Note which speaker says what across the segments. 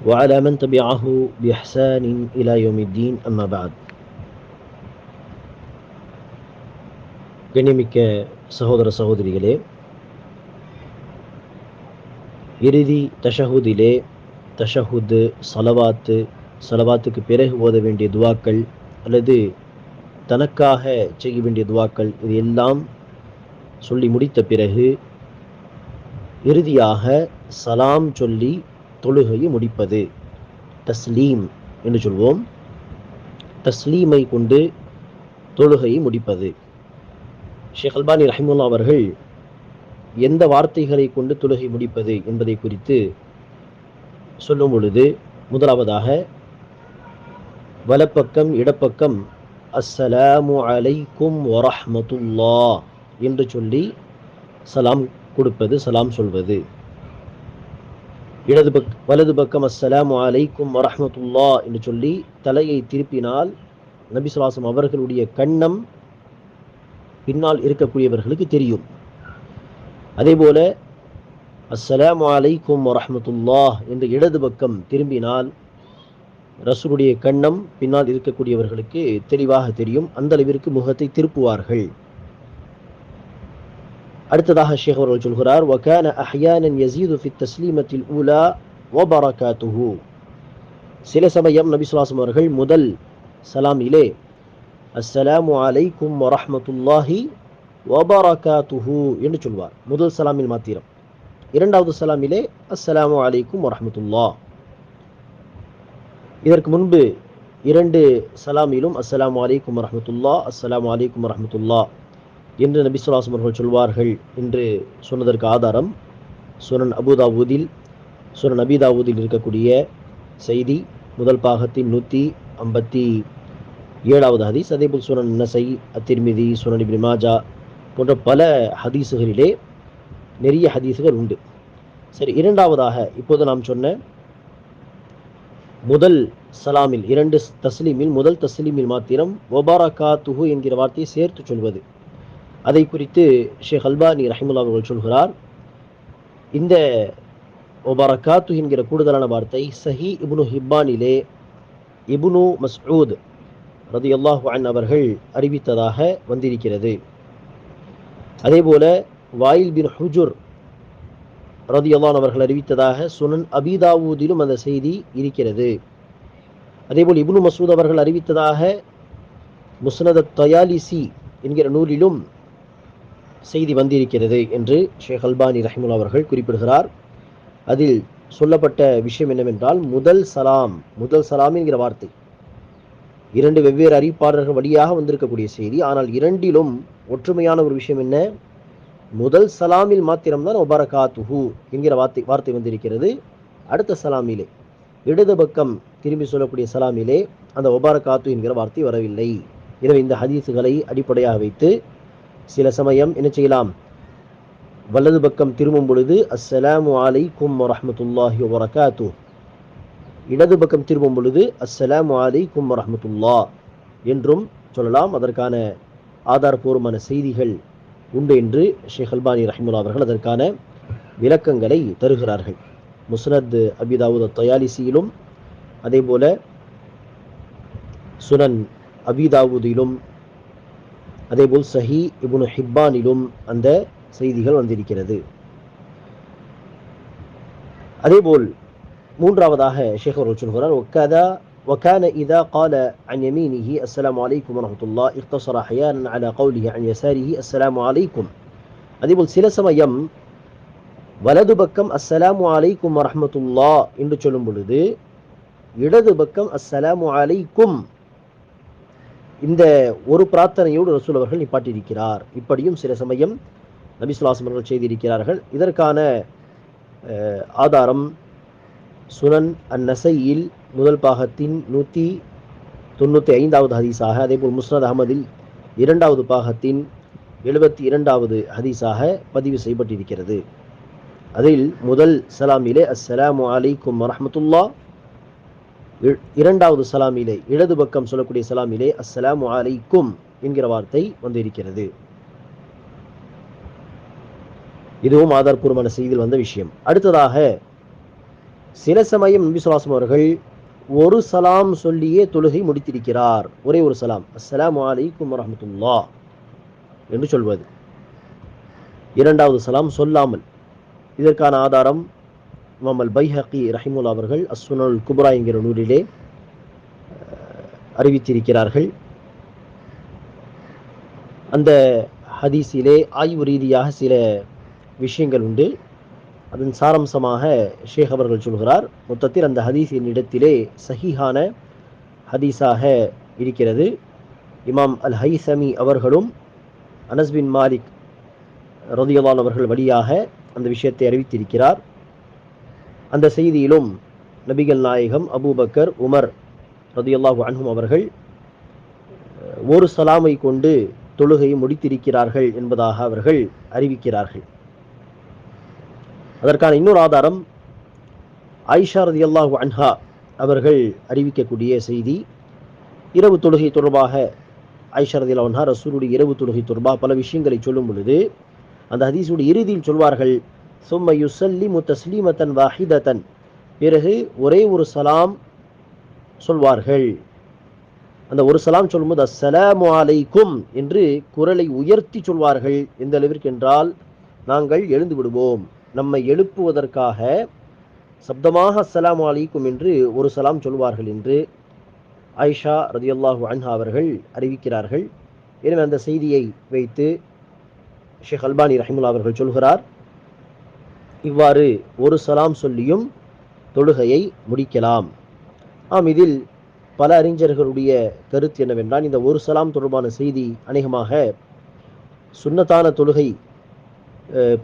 Speaker 1: وعلى من تبعه بإحسان إلى يوم الدين أما بعد கண்ணியமிக்க சகோதர சகோதரிகளே இறுதி தஷஹுதிலே தஷஹுது சலவாத்து சலவாத்துக்கு பிறகு ஓத வேண்டிய துவாக்கள் அல்லது தனக்காக செய்ய வேண்டிய துவாக்கள் இது எல்லாம் சொல்லி முடித்த பிறகு இறுதியாக சலாம் சொல்லி தொழுகையை முடிப்பது. தஸ்லீம் என்று சொல்வோம். தஸ்லீமை கொண்டு தொழுகையை முடிப்பது. ஷேக் அல்பானி ரஹிமுல்லா அவர்கள் எந்த வார்த்தைகளை கொண்டு தொழுகை முடிப்பது என்பதை குறித்து சொல்லும் பொழுது முதலாவதாக வலப்பக்கம் இடப்பக்கம் அஸ்ஸலாமு அலைக்கும் வரஹமத்துல்லா என்று சொல்லி சலாம் கொடுப்பது சலாம் சொல்வது. இடது பக் வலது பக்கம் அஸ்ஸலாமு அலைக்கும் வரஹ்மத்துல்லா என்று சொல்லி தலையை திருப்பினால் நபி சுல்லாசம் அவர்களுடைய கண்ணம் பின்னால் இருக்கக்கூடியவர்களுக்கு தெரியும். அதேபோல அஸ்ஸலாமு அலைக்கும் வரஹ்மத்துல்லா என்று இடது பக்கம் திரும்பினால் ரசூலுடைய கண்ணம் பின்னால் இருக்கக்கூடியவர்களுக்கு தெளிவாக தெரியும். அந்த அளவிற்கு முகத்தை திருப்புவார்கள். அடுத்ததாக ஷேக் அவர்கள் சொல்கிறார் வகான அஹ்யானன் யசீது ஃபி தஸ்லீமத்தில் ஊலா ஒபரகாத்துஹு சில சமயம் நபிசுலாசம் அவர்கள் முதல் சலாமிலே அஸ்ஸலாமு அலைக்கும் வரஹமத்துல்லாஹி ஒபரகாத்துஹு என்று சொல்வார் முதல் சலாமில் மாத்திரம் இரண்டாவது சலாமிலே அஸ்ஸலாமு அலைக்கும் வரஹமத்துல்லா இதற்கு முன்பு இரண்டு சலாமிலும் அஸ்ஸலாமு அலைக்கும் வரஹமத்துல்லா அஸ்ஸலாமு அலைக்கும் வரஹமத்துல்லா என்று நபி சொல்லாசம் அவர்கள் சொல்வார்கள் என்று சொன்னதற்கு ஆதாரம் சுனன் அபுதாவூதில் சுனன் அபிதாவூதில் இருக்கக்கூடிய செய்தி முதல் பாகத்தின் நூற்றி ஐம்பத்தி ஏழாவது ஹதீஸ் அதேபோல் சுனன் நசை அத்திர்மிதி சுனன் இப்னி மாஜா போன்ற பல ஹதீஸுகளிலே நிறைய ஹதீஸுகள் உண்டு. சரி இரண்டாவதாக இப்போது நாம் சொன்ன முதல் சலாமில் இரண்டு தஸ்லீமில் முதல் தஸ்லீமில் மாத்திரம் ஒபாரகா துஹு என்கிற வார்த்தையை சேர்த்து சொல்வது. அதை குறித்து ஷேக் அல்பானி ரஹிமுல்லா அவர்கள் சொல்கிறார். இந்த ஒபாரகாத்து என்கிற கூடுதலான வார்த்தை சஹி இப்னு ஹிப்பானிலே இப்னு மஸ்ஊத் ரதி அல்லாஹு அன் அவர்கள் அறிவித்ததாக வந்திருக்கிறது. அதேபோல வாயில் பின் ஹுஜுர் ரதி அல்லான் அவர்கள் அறிவித்ததாக சுனன் அபிதாவூதிலும் அந்த செய்தி இருக்கிறது. அதேபோல் இப்னு மசூத் அவர்கள் அறிவித்ததாக முஸ்னத தயாலிசி என்கிற நூலிலும் செய்தி வந்திருக்கிறது என்று ஷேக் அல்பானி ரஹிமுல்லா அவர்கள் குறிப்பிடுகிறார். அதில் சொல்லப்பட்ட விஷயம் என்னவென்றால் முதல் சலாம் முதல் சலாம் என்கிற வார்த்தை. இரண்டு வெவ்வேறு அறிவிப்பாளர்கள் வழியாக வந்திருக்கக்கூடிய செய்தி. ஆனால் இரண்டிலும் ஒற்றுமையான ஒரு விஷயம் என்ன? முதல் சலாமில் மாத்திரம்தான் ஒபரகாத்துஹு என்கிற வார்த்தை வார்த்தை வந்திருக்கிறது. அடுத்த சலாமிலே இடது பக்கம் திரும்பி சொல்லக்கூடிய சலாமிலே அந்த ஒபாரகாத்து என்கிற வார்த்தை வரவில்லை. எனவே இந்த ஹதீஸுகளை அடிப்படையாக வைத்து சில சமயம் என்ன செய்யலாம்? வலது பக்கம் திரும்பும் பொழுது அஸ்ஸலாமு அலைக்கும் வரமத்துல்லாஹி வரகாத்து இடது பக்கம் திரும்பும் பொழுது அஸ்ஸலாமு அலைக்கும் வரமத்துல்லா என்றும் சொல்லலாம். அதற்கான ஆதாரபூர்வமான செய்திகள் உண்டு என்று ஷேக் அல்பானி ரஹிமுல்லா அவர்கள் அதற்கான விளக்கங்களை தருகிறார்கள். முஸ்னத் அபிதாவுத் தயாலிசியிலும் அதே போல சுனன் அபிதாவுதிலும் அதேபோல் சஹி இபுனு ஹிப்பானிலும் அந்த செய்திகள் வந்திருக்கிறது அதேபோல் மூன்றாவதாக ஷேக் அவர்கள் சொல்கிறார் ஒக்கதா وكان إذا قال عن يمينه السلام عليكم ورحمة الله اقتصر أحيانا على قوله عن يساره السلام عليكم அதேபோல் சில சமயம் வலது பக்கம் அஸ்ஸலாமு அலைக்கும் வரஹமத்துல்லா என்று சொல்லும் பொழுது இடது பக்கம் அஸ்ஸலாமு அலைக்கும் இந்த ஒரு பிரார்த்தனையோடு ரசூல் அவர்கள் நிப்பாட்டியிருக்கிறார். இப்படியும் சில சமயம் நபிசுலாசம் அவர்கள் செய்திருக்கிறார்கள். இதற்கான அஹ், ஆதாரம் சுனன் அந்நசையில் முதல் பாகத்தின் நூற்றி தொண்ணூற்றி ஐந்தாவது ஹதீஸாக அதேபோல் முஸ்னத் அகமதில் இரண்டாவது பாகத்தின் எழுபத்தி இரண்டாவது ஹதீஸாக பதிவு செய்யப்பட்டிருக்கிறது. அதில் முதல் சலாமிலே அஸ்ஸலாமு அலைக்கும் வரமத்துல்லா இரண்டாவது சலாமிலே இடது பக்கம் சொல்லக்கூடிய சலாமிலே அஸ்ஸலாமு அலைக்கும் என்கிற வார்த்தை வந்திருக்கிறது. இதுவும் ஆதார்பூர்வமான செய்தியில் வந்த விஷயம். அடுத்ததாக சில சமயம் நபி சுலாசம் அவர்கள் ஒரு சலாம் சொல்லியே தொழுகை முடித்திருக்கிறார். ஒரே ஒரு சலாம் அஸ்லாம் அலைக்கும் வரமத்துல்லா என்று சொல்வது. இரண்டாவது சலாம் சொல்லாமல் இதற்கான ஆதாரம் இமாம் அல் பைஹகி ரஹிமுல்லா அவர்கள் அஸ்ஸுனல் குப்ரா என்கிற நூலிலே அறிவித்திருக்கிறார்கள். அந்த ஹதீஸிலே ஆய்வு ரீதியாக சில விஷயங்கள் உண்டு. அதன் சாரம்சமாக ஷேக் அவர்கள் சொல்கிறார் மொத்தத்தில் அந்த ஹதீஸின் இடத்திலே சஹீஹான ஹதீஸாக இருக்கிறது. இமாம் அல் ஹைசமி அவர்களும் அனஸ்பின் மாலிக் ரதியவான் அவர்கள் வழியாக அந்த விஷயத்தை அறிவித்திருக்கிறார். அந்த செய்தியிலும் நபிகள் நாயகம் அபூபக்கர் உமர் ரதியல்லாஹு அன்ஹும் அவர்கள் ஒரு சலாமை கொண்டு தொழுகை முடித்திருக்கிறார்கள் என்பதாக அவர்கள் அறிவிக்கிறார்கள். அதற்கான இன்னொரு ஆதாரம் ஆயிஷா ரதியல்லாஹு அன்ஹா அவர்கள் அறிவிக்கக்கூடிய செய்தி இரவு தொழுகை தொடர்பாக ஆயிஷா ரதியல்லாஹு அன்ஹா ரசூருடைய இரவு தொழுகை தொடர்பாக பல விஷயங்களை சொல்லும் பொழுது அந்த ஹதீஸுடைய இறுதியில் சொல்வார்கள் சும்ம யுசல்லி முத்தஸ்லீமத்தன் வாஹிதத்தன் பிறகு ஒரே ஒரு சலாம் சொல்வார்கள். அந்த ஒரு சலாம் சொல்லும்போது அஸ்ஸலாமு அலைக்கும் என்று குரலை உயர்த்தி சொல்வார்கள். எந்த அளவிற்கு என்றால் நாங்கள் எழுந்து விடுவோம். நம்மை எழுப்புவதற்காக சப்தமாக அஸ்ஸலாமு அலைக்கும் என்று ஒரு சலாம் சொல்வார்கள் என்று ஆயிஷா ரதியுல்லாஹு அன்ஹா அவர்கள் அறிவிக்கிறார்கள். எனவே அந்த செய்தியை வைத்து ஷேக் அல்பானி ரஹிமுல்லா அவர்கள் சொல்கிறார். இவ்வாறு ஒரு சலாம் சொல்லியும் தொழுகையை முடிக்கலாம். ஆம் இதில் பல அறிஞர்களுடைய கருத்து என்னவென்றால் இந்த ஒரு சலாம் தொடர்பான செய்தி அநேகமாக சுன்னத்தான தொழுகை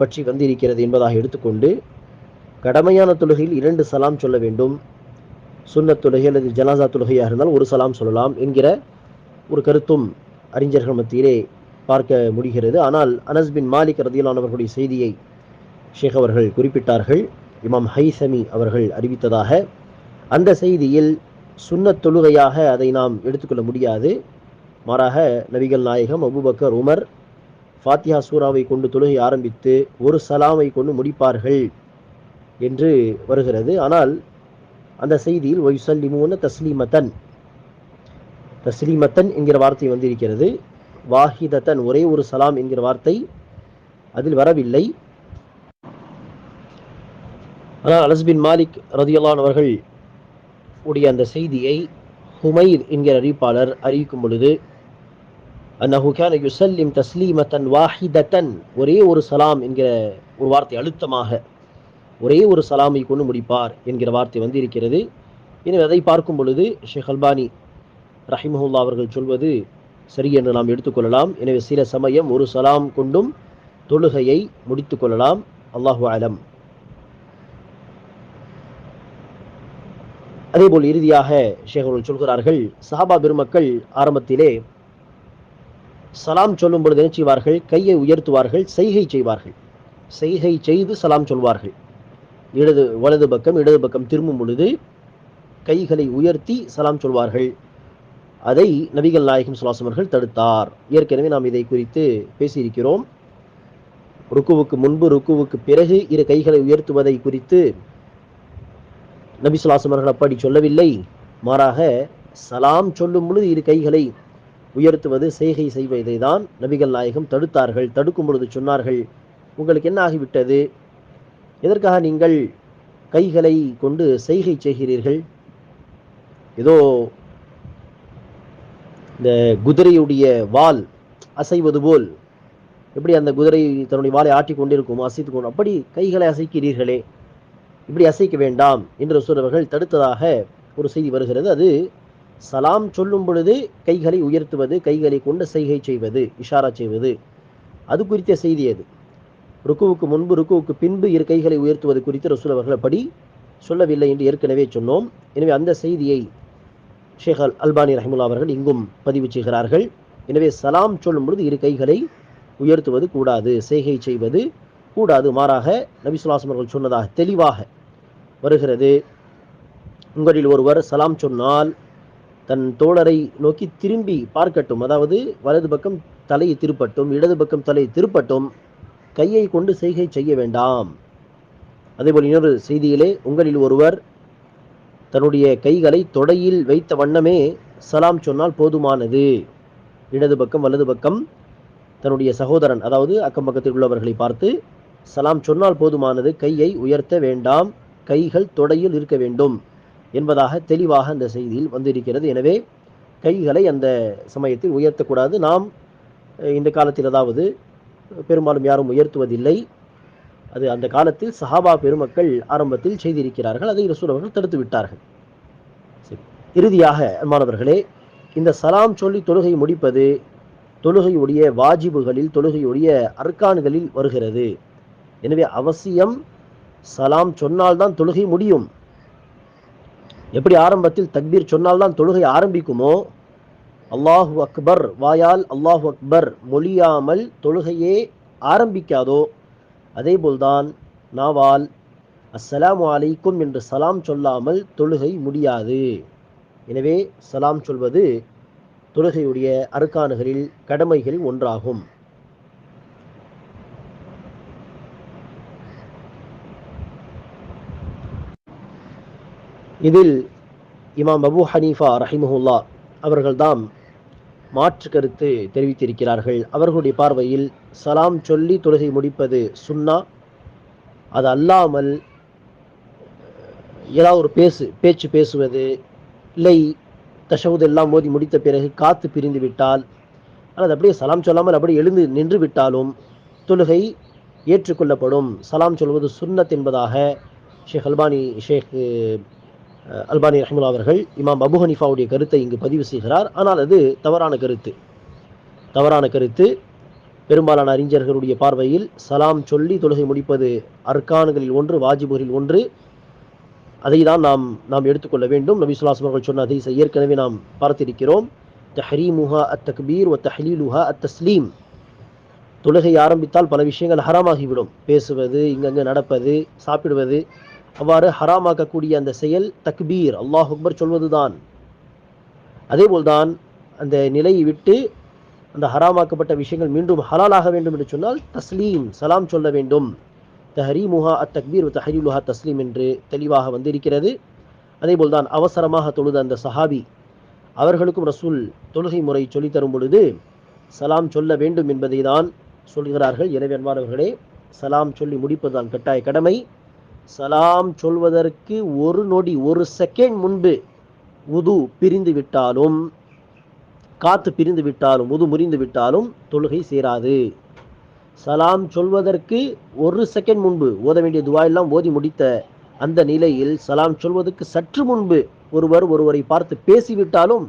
Speaker 1: பற்றி வந்திருக்கிறது என்பதாக எடுத்துக்கொண்டு கடமையான தொழுகையில் இரண்டு சலாம் சொல்ல வேண்டும். சுன்னத் தொழுகை அல்லது ஜனாசா தொழுகையாக இருந்தால் ஒரு சலாம் சொல்லலாம் என்கிற ஒரு கருத்தும் அறிஞர்கள் மத்தியிலே பார்க்க முடிகிறது. ஆனால் அனஸ் பின் மாலிக் ரதியிலானவர்களுடைய செய்தியை ஷேக் அவர்கள் குறிப்பிட்டார்கள் இமாம் ஹைசமி அவர்கள் அறிவித்ததாக. அந்த செய்தியில் சுன்னத் தொழுகையாக அதை நாம் எடுத்துக்கொள்ள முடியாது. மாறாக நபிகள் நாயகம் அபூபக்கர் உமர் ஃபாத்தியா சூராவை கொண்டு தொழுகை ஆரம்பித்து ஒரு சலாமை கொண்டு முடிப்பார்கள் என்று வருகிறது. ஆனால் அந்த செய்தியில் ஒய்சல்லிமூன தஸ்லீமத்தன் தஸ்லீமத்தன் என்கிற வார்த்தை வந்திருக்கிறது. வாஹிதத்தன் ஒரே ஒரு சலாம் என்கிற வார்த்தை அதில் வரவில்லை. ஆனால் அலஸ்பின் மாலிக் ரதியல்லான் அவர்கள் உடைய அந்த செய்தியை ஹுமைர் என்கிற அறிவிப்பாளர் அறிவிக்கும் பொழுது அன்னஹு கேன யுசல்லிம் தஸ்லீமத்தன் வாஹிதத்தன். ஒரே ஒரு சலாம் என்கிற ஒரு வார்த்தை அழுத்தமாக ஒரே ஒரு சலாமை கொண்டு முடிப்பார் என்கிற வார்த்தை வந்து இருக்கிறது எனவே அதை பார்க்கும் பொழுது ஷேக் அல்பானி ரஹிமஹுல்லா அவர்கள் சொல்வது சரி என்று நாம் எடுத்துக்கொள்ளலாம் எனவே சில சமயம் ஒரு சலாம் கொண்டும் தொழுகையை முடித்து கொள்ளலாம். அல்லாஹு அலம். அதேபோல் இறுதியாக ஷேகர்கள் சொல்கிறார்கள் சஹாபா பெருமக்கள் ஆரம்பத்திலே சலாம் சொல்லும் பொழுது என்ன செய்வார்கள்? கையை உயர்த்துவார்கள் செய்கை செய்வார்கள். செய்கை செய்து சலாம் சொல்வார்கள். இடது வலது பக்கம் இடது பக்கம் திரும்பும் பொழுது கைகளை உயர்த்தி சலாம் சொல்வார்கள். அதை நபிகள் நாயகம் சுலாசமர்கள் தடுத்தார். ஏற்கனவே நாம் இதை குறித்து பேசியிருக்கிறோம். ருக்குவுக்கு முன்பு ருக்குவுக்கு பிறகு இரு கைகளை உயர்த்துவதை குறித்து நபி சுல்லாசம் அவர்கள் அப்படி சொல்லவில்லை. மாறாக சலாம் சொல்லும் பொழுது இரு கைகளை உயர்த்துவது செய்கை செய்வதை தான் நபிகள் நாயகம் தடுத்தார்கள் தடுக்கும் பொழுது சொன்னார்கள். உங்களுக்கு என்ன ஆகிவிட்டது? எதற்காக நீங்கள் கைகளை கொண்டு செய்கை செய்கிறீர்கள்? ஏதோ இந்த குதிரையுடைய வால் அசைவது போல். எப்படி அந்த குதிரை தன்னுடைய வாளை ஆட்டி கொண்டிருக்கும் அசைத்து கொண்டு அப்படி கைகளை அசைக்கிறீர்களே? இப்படி அசைக்க வேண்டாம் என்று ரசூல் தடுத்ததாக ஒரு செய்தி வருகிறது. அது சலாம் சொல்லும் பொழுது கைகளை உயர்த்துவது கைகளை கொண்டு செய்கை செய்வது இஷாரா செய்வது. அது குறித்த செய்தி அது. ருக்குவுக்கு முன்பு ருக்குவுக்கு பின்பு இரு கைகளை உயர்த்துவது குறித்து ரசூல் அவர்கள் சொல்லவில்லை என்று ஏற்கனவே சொன்னோம். எனவே அந்த செய்தியை ஷேக் அல் அல்பானி ரஹிமுல்லா அவர்கள் இங்கும் பதிவு செய்கிறார்கள். எனவே சலாம் சொல்லும் பொழுது இரு கைகளை உயர்த்துவது கூடாது செய்கை செய்வது கூடாது. மாறாக நபி சுல்லாசம் அவர்கள் சொன்னதாக தெளிவாக வருகிறது. உங்களில் ஒருவர் சலாம் சொன்னால் தன் தோழரை நோக்கி திரும்பி பார்க்கட்டும். அதாவது வலது பக்கம் தலையை திருப்பட்டும் இடது பக்கம் தலையை திருப்பட்டும் கையை கொண்டு செய்கை செய்ய வேண்டாம். அதேபோல் இன்னொரு செய்தியிலே உங்களில் ஒருவர் தன்னுடைய கைகளை தொடையில் வைத்த வண்ணமே சலாம் சொன்னால் போதுமானது. இடது பக்கம் வலது பக்கம் தன்னுடைய சகோதரன் அதாவது அக்கம் பக்கத்தில் உள்ளவர்களை பார்த்து சலாம் சொன்னால் போதுமானது கையை உயர்த்த வேண்டாம் கைகள் தொடையில் இருக்க வேண்டும் என்பதாக தெளிவாக அந்த செய்தியில் வந்திருக்கிறது. எனவே கைகளை அந்த சமயத்தில் உயர்த்தக்கூடாது. நாம் இந்த காலத்தில் அதாவது பெரும்பாலும் யாரும் உயர்த்துவதில்லை. அது அந்த காலத்தில் சஹாபா பெருமக்கள் ஆரம்பத்தில் செய்திருக்கிறார்கள். அதை ரசூல் அவர்கள் தடுத்து விட்டார்கள். சரி. இறுதியாக மாணவர்களே இந்த சலாம் சொல்லி தொழுகை முடிப்பது தொழுகையுடைய வாஜிபுகளில் தொழுகையுடைய அர்கான்களில் வருகிறது. எனவே அவசியம் சலாம் சொன்னால்தான் தொழுகை முடியும். எப்படி ஆரம்பத்தில் தக்பீர் சொன்னால்தான் தொழுகை ஆரம்பிக்குமோ? அல்லாஹு அக்பர் வாயால் அல்லாஹு அக்பர் மொழியாமல் தொழுகையே ஆரம்பிக்காதோ? அதேபோல்தான் நாவால் அஸ்ஸலாம் அலைக்கும் என்று சலாம் சொல்லாமல் தொழுகை முடியாது. எனவே சலாம் சொல்வது தொழுகையுடைய அருக்கானுகளில் கடமைகளில் ஒன்றாகும். இதில் இமாம் அபு ஹனீஃபா ரஹிமுல்லா அவர்கள்தாம் மாற்று கருத்து தெரிவித்திருக்கிறார்கள். அவர்களுடைய பார்வையில் சலாம் சொல்லி தொழுகை முடிப்பது சுன்னா அது அல்லாமல் ஏதாவது ஒரு பேசு பேச்சு பேசுவது இல்லை தஷவுத் எல்லாம் மோதி முடித்த பிறகு காத்து பிரிந்து விட்டால் அல்லது அப்படியே சலாம் சொல்லாமல் அப்படியே எழுந்து நின்று விட்டாலும் தொழுகை ஏற்றுக்கொள்ளப்படும். சலாம் சொல்வது சுன்னத் என்பதாக ஷேக் அல்பானி ஷேக் அல்பானி ரஹ்முல்லா அவர்கள் இமாம் அபு ஹனிஃபாவுடைய கருத்தை இங்கு பதிவு செய்கிறார். ஆனால் அது தவறான கருத்து. தவறான கருத்து. பெரும்பாலான அறிஞர்களுடைய பார்வையில் சலாம் சொல்லி தொழுகை முடிப்பது அர்கான்களில் ஒன்று வாஜிபுகளில் ஒன்று. அதை தான் நாம் நாம் எடுத்துக்கொள்ள வேண்டும். நபி சுல்லாஸ் அவர்கள் சொன்ன அதை ஏற்கனவே நாம் பார்த்திருக்கிறோம். தஹரீமுஹா அத் தக்பீர் ஒ தஹலீலுஹா அத் தஸ்லீம் தொழுகை ஆரம்பித்தால் பல விஷயங்கள் ஹராமாகிவிடும். பேசுவது இங்கங்கே நடப்பது சாப்பிடுவது அவ்வாறு ஹராமாக்கக்கூடிய அந்த செயல் தக்பீர் அல்லாஹ் அக்பர் சொல்வதுதான். அதேபோல்தான் அந்த நிலையை விட்டு அந்த ஹராமாக்கப்பட்ட விஷயங்கள் மீண்டும் ஹலாலாக வேண்டும் என்று சொன்னால் தஸ்லீம் சலாம் சொல்ல வேண்டும். தஹரீமுஹா அத் தக்பீர் தஹரீலுஹா தஸ்லீம் என்று தெளிவாக வந்திருக்கிறது. அதேபோல் தான் அவசரமாக தொழுத அந்த சஹாபி அவர்களுக்கும் ரசூல் தொழுகை முறை சொல்லித்தரும் பொழுது சலாம் சொல்ல வேண்டும் என்பதை தான் சொல்கிறார்கள். எனவே அன்பானவர்களே சலாம் சொல்லி முடிப்பதுதான் கட்டாய கடமை. சலாம் சொல்வதற்கு ஒரு நொடி ஒரு செகண்ட் முன்பு உது பிரிந்து விட்டாலும் காத்து பிரிந்து விட்டாலும் உது முறிந்து விட்டாலும் தொழுகை சேராது. சலாம் சொல்வதற்கு ஒரு செகண்ட் முன்பு ஓத வேண்டிய துவாயெல்லாம் ஓதி முடித்த அந்த நிலையில் சலாம் சொல்வதற்கு சற்று முன்பு ஒருவர் ஒருவரை பார்த்து பேசிவிட்டாலும்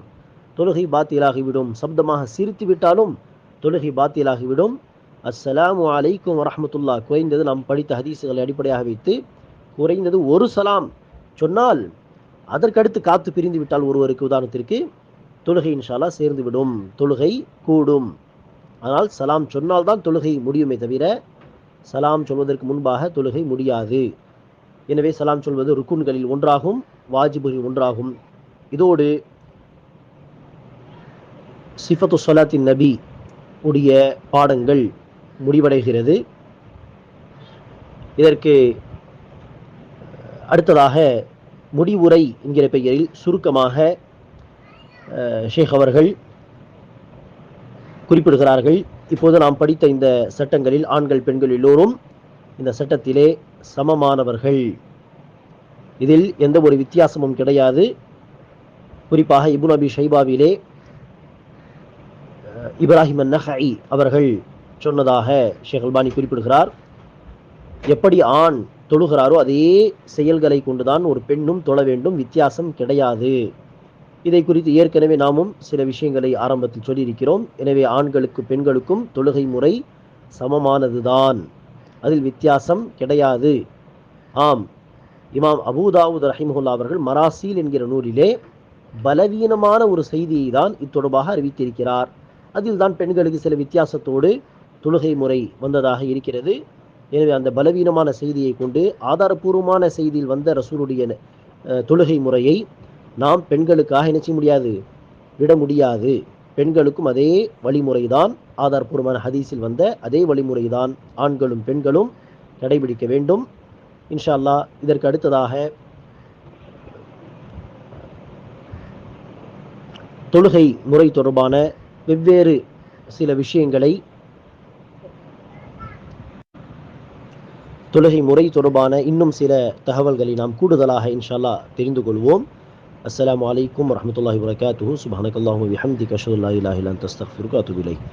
Speaker 1: தொழுகை பாத்தியலாகிவிடும். சப்தமாக சிரித்து விட்டாலும் தொழுகை பாத்தியலாகிவிடும். அஸ்ஸலாமு அலைக்கும் வரமத்துல்லா குறைந்தது நாம் படித்த ஹதீஸுகளை அடிப்படையாக வைத்து குறைந்தது ஒரு சலாம். சொன்னால் அதற்கடுத்து காத்து பிரிந்து விட்டால் ஒருவருக்கு உதாரணத்திற்கு தொழுகை இன்ஷாலா சேர்ந்து விடும் தொழுகை கூடும். ஆனால் சலாம் சொன்னால்தான் தொழுகை முடியுமே தவிர சலாம் சொல்வதற்கு முன்பாக தொழுகை முடியாது. எனவே சலாம் சொல்வது ருக்குன்களில் ஒன்றாகும் வாஜிபுகளில் ஒன்றாகும். இதோடு சிஃபத்து சலாத்தின் நபி உடைய பாடங்கள் முடிவடைகிறது. இதற்கு அடுத்ததாக முடிவுரை என்கிற பெயரில் சுருக்கமாக ஷேக் அவர்கள் குறிப்பிடுகிறார்கள். இப்போது நாம் படித்த இந்த சட்டங்களில் ஆண்கள் பெண்கள் எல்லோரும் இந்த சட்டத்திலே சமமானவர்கள். இதில் எந்த ஒரு வித்தியாசமும் கிடையாது. குறிப்பாக இபுன் அபி ஷைபாவிலே இப்ராஹிம் நஹை அவர்கள் சொன்னதாக ஷேக் அல்பானி குறிப்பிடுகிறார். எப்படி ஆண் தொழுகிறாரோ அதே செயல்களை கொண்டுதான் ஒரு பெண்ணும் தொழ வேண்டும். வித்தியாசம் கிடையாது. இதை குறித்து ஏற்கனவே நாமும் சில விஷயங்களை ஆரம்பத்தில் சொல்லியிருக்கிறோம். எனவே ஆண்களுக்கு பெண்களுக்கும் தொழுகை முறை சமமானதுதான். அதில் வித்தியாசம் கிடையாது. ஆம். இமாம் அபூதாவுத் ரஹிமஹுல்லா அவர்கள் மராசீல் என்கிற நூலிலே பலவீனமான ஒரு செய்தியை தான் இத்தொடர்பாக அறிவித்திருக்கிறார். அதில் தான் பெண்களுக்கு சில வித்தியாசத்தோடு தொழுகை முறை வந்ததாக இருக்கிறது. எனவே அந்த பலவீனமான செய்தியை கொண்டு ஆதாரபூர்வமான செய்தியில் வந்த ரசூலுடைய அஹ், தொழுகை முறையை நாம் பெண்களுக்காக என்ன செய்ய முடியாது? விட முடியாது. பெண்களுக்கும் அதே வழிமுறை தான் ஆதாரபூர்வமான ஹதீஸில் வந்த அதே வழிமுறை தான் ஆண்களும் பெண்களும் கடைபிடிக்க வேண்டும். இன்ஷா அல்லாஹ் இதற்கு அடுத்ததாக தொழுகை முறை தொடர்பான வெவ்வேறு சில விஷயங்களை தொழுகை முறை தொடர்பான இன்னும் சில தகவல்களை நாம் கூடுதலாக இன்ஷா அல்லாஹ் தெரிந்து கொள்வோம் அஸ்ஸலாமு அலைக்கும் வரஹ்மத்துல்லாஹி வபரகாத்துஹு. சுப்ஹானக்கல்லாஹு வபிஹம்திக அஷ்ஹது அல்லா இலாஹா இல்லா அன்த அஸ்தக்ஃபிருக வ அத்தூபு இலைக்.